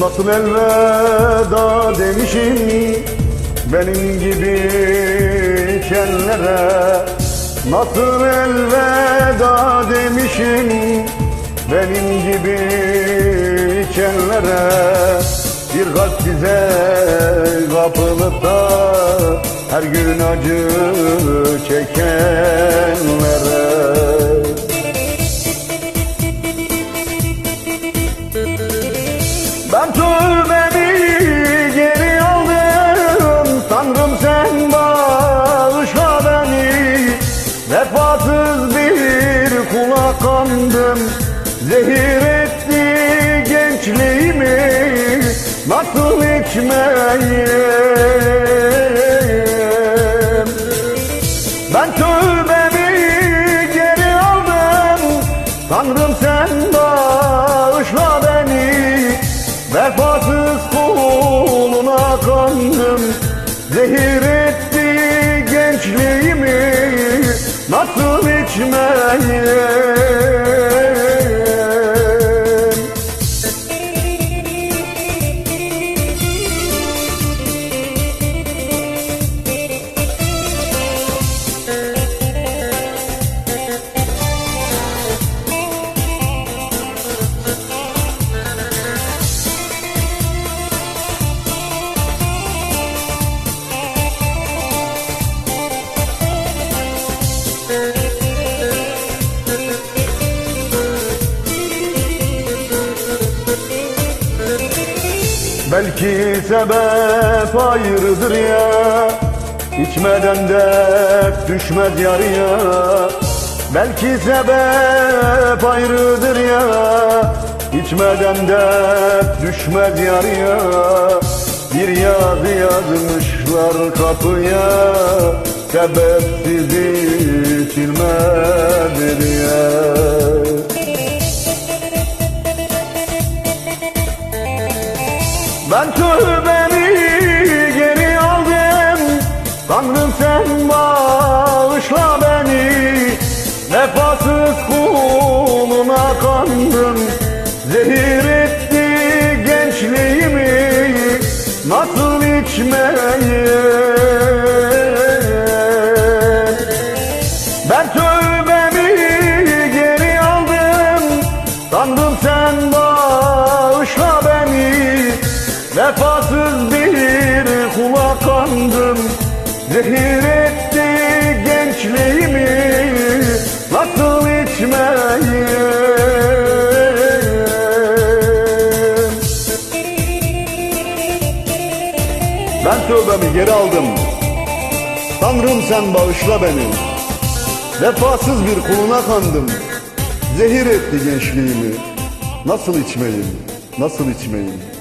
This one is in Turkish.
Nasıl elveda demişim benim gibi içenlere Nasıl elveda demişim benim gibi içenlere Bir kalp size kapılıp da her gün acı çekenlere Vefasız bir kula kandım Zehir etti gençliğimi Nasıl içmeyeyim Ben tövbemi geri aldım. Tanrım sen bağışla beni. Vefasız Nasıl Belki sebep ayrıdır ya. İçmeden dert düşmez yarıya. Belki sebep ayrıdır ya. İçmeden dert düşmez yarıya. Bir yazı yazmışlar kapıya. Sebepsiz içilmez Ben tövbemi geri aldım. Tanrım sen bağışla beni. Vefasız kuluna kandım Zehir etti gençliğimi. Nasıl içmeyeyim Ben tövbemi Vefasız bir kula kandım Zehir etti gençliğimi. Nasıl içmeyeyim? Ben tövbemi geri aldım. Tanrım sen bağışla beni. Vefasız bir kuluna kandım. Zehir etti gençliğimi. Nasıl içmeyeyim, nasıl içmeyeyim